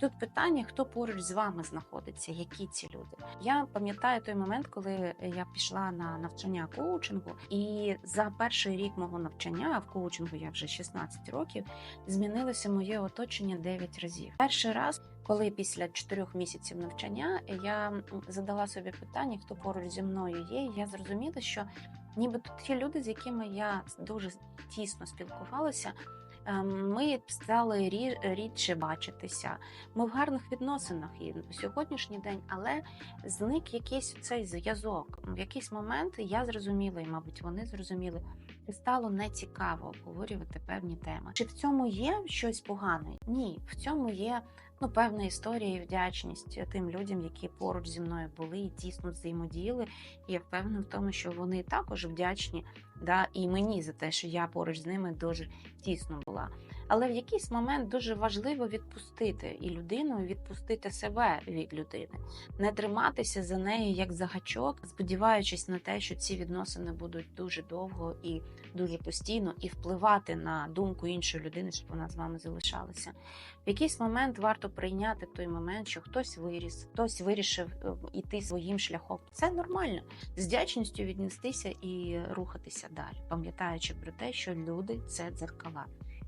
тут питання, хто поруч з вами знаходиться, які ці люди. Я пам'ятаю той момент, коли я пішла на навчання коучингу, і за перший рік мого навчання в коучингу я вже 16 років, змінилося моє оточення 9 разів. Перший раз. Коли після чотирьох місяців навчання я задала собі питання, хто поруч зі мною є, я зрозуміла, що нібито ті люди, з якими я дуже тісно спілкувалася, ми стали рі- рідше бачитися. Ми в гарних відносинах і сьогоднішній день, але зник якийсь цей зв'язок. В якийсь момент я зрозуміла, і, мабуть, вони зрозуміли, стало нецікаво обговорювати певні теми. Чи в цьому є щось погане? Ні, в цьому є ну, певна історія і вдячність тим людям, які поруч зі мною були і тісно взаємодіяли. І я впевнена в тому, що вони також вдячні, да, і мені за те, що я поруч з ними дуже тісно була. Але в якийсь момент дуже важливо відпустити і людину, і відпустити себе від людини, не триматися за нею як за гачок, сподіваючись на те, що ці відносини будуть дуже довго і дуже постійно, і впливати на думку іншої людини, щоб вона з вами залишалася. В якийсь момент варто прийняти той момент, що хтось виріс, хтось вирішив е, іти своїм шляхом. Це нормально з вдячністю віднестися і рухатися далі, пам'ятаючи про те, що люди це дзеркала.